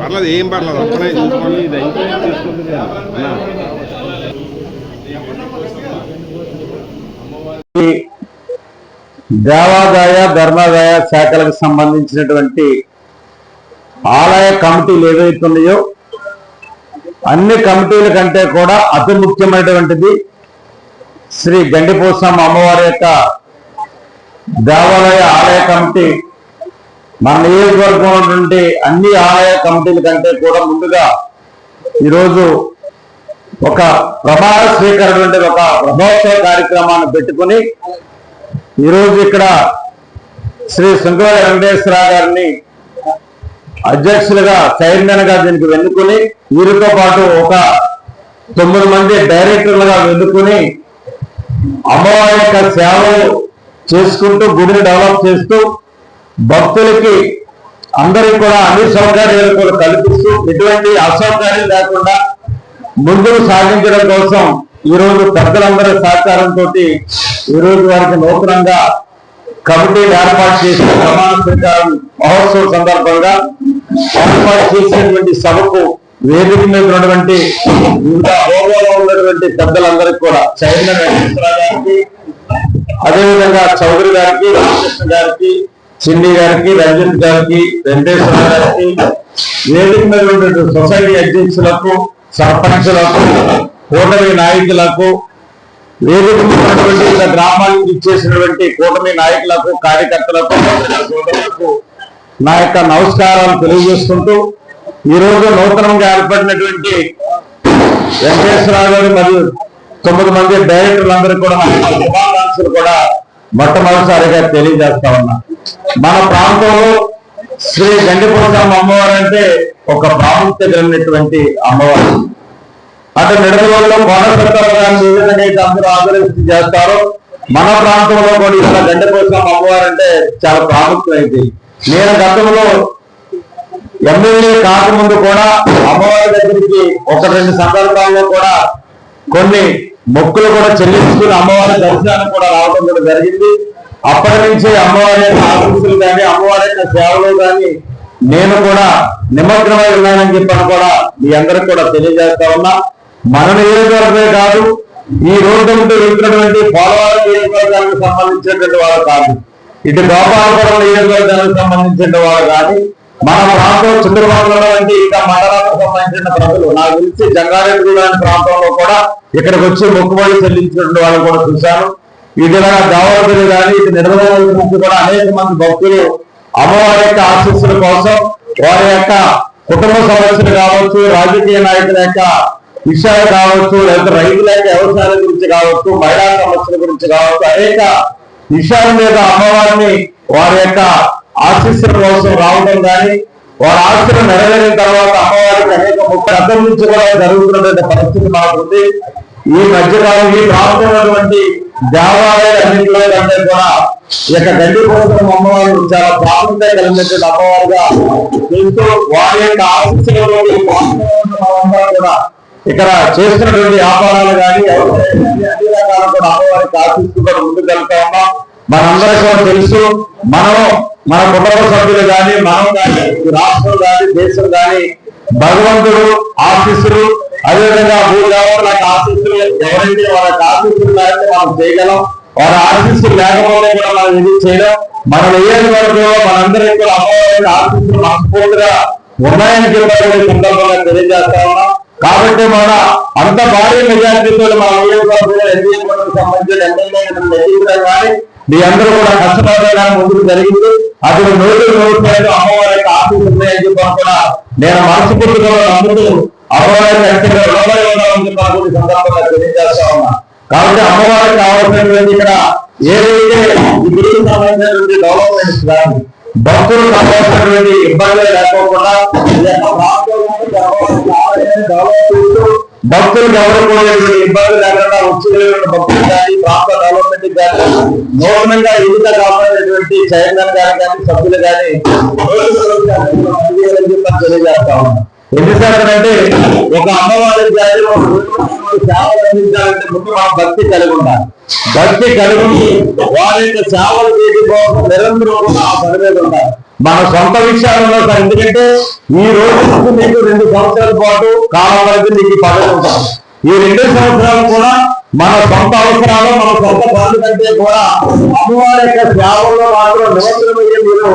పర్లేదు ఏం పర్లేదు ఒక్కనే చూసుకోండి. దేవాదాయ ధర్మాదాయ శాఖలకు సంబంధించినటువంటి ఆలయ కమిటీలు ఏవైతే ఉన్నాయో అన్ని కమిటీల కంటే కూడా అతి ముఖ్యమైనటువంటిది శ్రీ గండిపోసమ్మ అమ్మవారి యొక్క దేవాలయ ఆలయ కమిటీ మన నియోజకవర్గంలో ఉన్నటువంటి అన్ని ఆలయ కమిటీల కంటే కూడా ముందుగా ఈరోజు ఒక ప్రమాణ స్వీకరణ వంటి ఒక రథోత్సవ కార్యక్రమాన్ని పెట్టుకుని ఈరోజు ఇక్కడ శ్రీ శృంగవర వెంకటేశ్వరరావు గారిని అధ్యక్షులుగా చైర్మన్గా దీనికి వెన్నుకుని వీరితో పాటు ఒక తొమ్మిది మంది డైరెక్టర్లుగా వెన్నుకుని అమ్మవారి యొక్క సేవలు చేసుకుంటూ గుడిని డెవలప్ చేస్తూ భక్తులకి అందరికీ కూడా అన్ని సౌకర్యాలు కూడా కల్పిస్తూ ఎటువంటి అసౌకర్యం లేకుండా ముందుకు సాగించడం కోసం ఈ రోజు పెద్దలందరి సహకారంతో ఈ రోజు వారికి నూతనంగా కమిటీ ఏర్పాటు చేసిన ప్రమాణ స్వీకారం మహోత్సవం సందర్భంగా ఏర్పాటు చేసినటువంటి సభకు వేదిక మీద ఉన్నటువంటి ఇంకా హోదాలో ఉన్నటువంటి పెద్దలందరికీ కూడా చైర్మన్ వెంకటేశ్వర గారికి అదేవిధంగా చౌదరి గారికి రామకృష్ణ గారికి చిన్ని గారికి రంజిత్ గారికి వెంకటేశ్వర గారికి వేదిక మీద ఉన్నటువంటి సొసైటీ అధ్యక్షులకు సర్పంచులకు కూటమి నాయకులకు వేదిక ఉన్నటువంటి గ్రామానికి ఇచ్చేసినటువంటి కూటమి నాయకులకు కార్యకర్తలకు సోదరులకు నా యొక్క నమస్కారాలు తెలియజేసుకుంటూ ఈ రోజు నూతనంగా ఏర్పడినటువంటి వెంకటేశ్వరరావు గారు మరియు తొమ్మిది మంది డైరెక్టర్లందరూ కూడా శుభాకాంక్షలు కూడా మొట్టమొదటిసారిగా తెలియజేస్తా ఉన్నా. మన ప్రాంతంలో శ్రీ గండిపోసమ్మ అమ్మవారు అంటే ఒక ప్రాముఖ్యత కలిగినటువంటి అమ్మవారు. అటు నిడదవల్లో కోనసంతమ్మ అందరూ ఆదరించి చేస్తారు మన ప్రాంతంలో కూడా ఇలా గండిపోసమ్మ అమ్మవారు అంటే చాలా ప్రాముఖ్యమైంది నేను గతంలో ఎమ్మెల్యే కాకముందు కూడా అమ్మవారి దగ్గరికి ఒక రెండు సందర్భాల్లో కూడా కొన్ని మొక్కులు కూడా చెల్లించుకుని అమ్మవారి దర్శనానికి కూడా రావడం కూడా జరిగింది. అప్పటి నుంచి అమ్మవారి యొక్క ఆశీస్సులు కానీ అమ్మవారి యొక్క సేవలు కానీ నేను కూడా నిమగ్నమై ఉన్నానని చెప్పని కూడా మీ అందరికి కూడా తెలియజేస్తా ఉన్నా. మన నియోజకవర్గమే కాదు ఈ రోడ్డు ఉంటూ వెళ్తున్నటువంటి పోలవరం నియోజకవర్గానికి సంబంధించినటువంటి వాళ్ళు కాదు. ఇటు గోపాలపురం నియోజకవర్గానికి సంబంధించిన వాళ్ళు కానీ మన ప్రాంతం చుట్టుపక్కల వంటి ఇంకా మండలాలకు సంబంధించిన ప్రజలు నా గురించి జంగారెడ్డి లాంటి ప్రాంతంలో కూడా ఇక్కడికి వచ్చి మొక్కుబడి చెల్లించినటువంటి వాళ్ళు కూడా చూశాను ఇదిలా దావతులు కానీ ఇటు నిర్మల నుంచి కూడా అనేక మంది భక్తులు అమ్మవారి యొక్క ఆశీస్సుల కోసం వారి యొక్క కుటుంబ సమస్యలు కావచ్చు రాజకీయ నాయకుల యొక్క విషయాలు కావచ్చు లేదా రైతుల యొక్క వ్యవసాయాల గురించి కావచ్చు మహిళా సమస్యల గురించి కావచ్చు అనేక విషయాల మీద అమ్మవారిని వారి యొక్క ఆశీస్సుల కోసం రావడం కానీ వారి ఆస్తులు నెరవేరిన తర్వాత అమ్మవారికి అనేక ముఖ్య అర్థం నుంచి కూడా జరుగుతున్నటువంటి పరిస్థితి మాకుంది. ఈ మధ్యకాలం ఈ ప్రాంతంలోటువంటి దేవాలయాలన్నింటిలో కంటే కూడా ఈ యొక్క గడ్డి కోసం అమ్మవారు చాలా ప్రాముఖ్యత కలిగినటువంటి అమ్మవారుగా తెలుస్తూ వారి యొక్క ఆశీస్సులలో కూడా ఇక్కడ చేస్తున్నటువంటి వ్యాపారాలు కానీ అన్ని రకాల కూడా అమ్మవారికి ఆశిస్తూ కూడా ముందుకు వెళ్తా ఉన్నాం. మనందరికీ కూడా తెలుసు మనం మన కుటుంబ సభ్యులు కానీ మనం కానీ రాష్ట్రం కానీ దేశం కానీ భగవంతుడు ఆశీస్సులు అదేవిధంగా భూదేవతలకు ఆశీస్సులు ఎవరైతే వాళ్ళకి ఆశీస్సులు లేకపోతే మనం చేయగలం. వారి ఆశీస్సులు లేకపోతే కూడా మనం ఇది చేయడం మన నియోజకవర్గంలో మనందరికీ కూడా అమ్మవారి ఆశీస్సులు మనస్ఫూర్తిగా ఉన్నాయని చెప్పి సందర్భంగా తెలియజేస్తా ఉన్నాం. కాబట్టి మన అంత భారీ మెజార్టీతో మన నియోజకవర్గంలో ఎన్డీఏ సంబంధించిన ఎమ్మెల్యే కానీ మీ అందరూ కూడా కష్టపడడానికి ముందుకు జరిగింది. అక్కడ నూరు నూరు అమ్మవారి యొక్క ఆశీస్ ఉన్నాయని చెప్పని కూడా నేను మనస్ఫూర్తిగా నమ్ముతూ అమ్మవారి ఖచ్చితంగా రుణపడి ఈ సందర్భంగా తెలియజేస్తా ఉన్నా. కాబట్టి అమ్మవారికి కావాల్సినటువంటి ఇక్కడ ఏదైతే ఈ గుడికి సంబంధించినటువంటి డెవలప్మెంట్స్ కానీ భక్తులు కావాల్సినటువంటి ఇబ్బందులు లేకోకుండా ఈ యొక్క భక్తులకు ఎవరు కూడా ఇబ్బంది కానీ ప్రాంత డెవలప్మెంట్ కానీ నూతనంగా చైర్మన్ గారు కానీ సభ్యులు కానీ తెలియజేస్తా ఉన్నాం. ఎందుకంటే అంటే ఒక అమ్మవారి జాతిలో సేవలు అందించాలంటే ముందు మా భక్తి కలిగి ఉండాలి. భక్తి కలిగి వారి యొక్క సేవలు చేసి నిరంతరం ఆ పని మీద ఉండాలి. మన సొంత విషయాలలో కాదు. ఎందుకంటే ఈ రోజు మీకు నీకు రెండు సంవత్సరాల పాటు కాలం వరకు నీకు పదవి ఉంటాం ఈ రెండు సంవత్సరాలు కూడా మన సొంత అవసరాలు మన సొంత పనుల కంటే కూడా అమ్మవారి యొక్క సేవల్లో మాత్రం నిమగ్నమయ్యే మీరు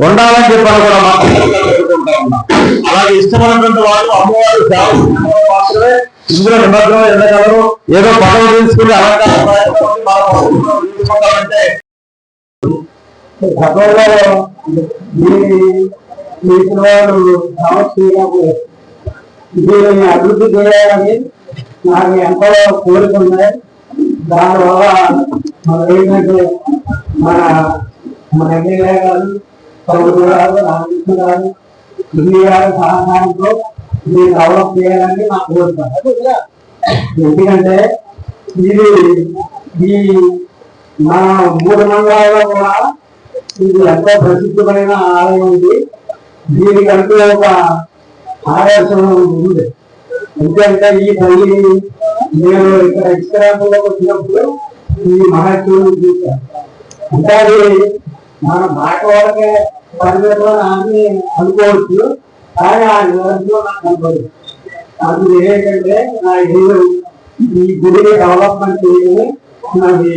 ఉండాలని చెప్పని కూడా మనం అలాగే ఇష్టమైనటువంటి వాళ్ళు అమ్మవారి సేవ మాత్రమే ఇందులో నిమగ్నం ఎన్నగలరు ఏదో పదవి తీసుకుని అలంకార గతంలో ఈ వాళ్ళు సమస్యలకు అభివృద్ధి చేయాలని నాకు ఎంతో కోరిక ఉన్నాయి దానివల్ల మన ఏంటంటే మన మన ఎమ్మెల్యే గారు పౌరు గారు రామకృష్ణ గారు ఢిల్లీ గారి సహకారంతో మీరు డెవలప్ చేయాలని నా కోరిక. ఎందుకంటే ఇది ఈ మన మూడు మండలాల్లో కూడా ఇది ఎంతో ప్రసిద్ధమైన ఆలయం ఉంది. దీనికంటూ ఒక ఆదర్శం ఉంది. ఎందుకంటే ఈ తల్లి నేను ఇక్కడ ఇస్రాంపులోకి వచ్చినప్పుడు ఈ మహత్వం చూశాను. అంటే అది మన మాట వరకే పరిమితం అని అనుకోవచ్చు కానీ ఆ నిరంతరం నాకు కనపడదు అది ఏంటంటే నా ఇల్లు ఈ గుడిని డెవలప్మెంట్ చేయని నాది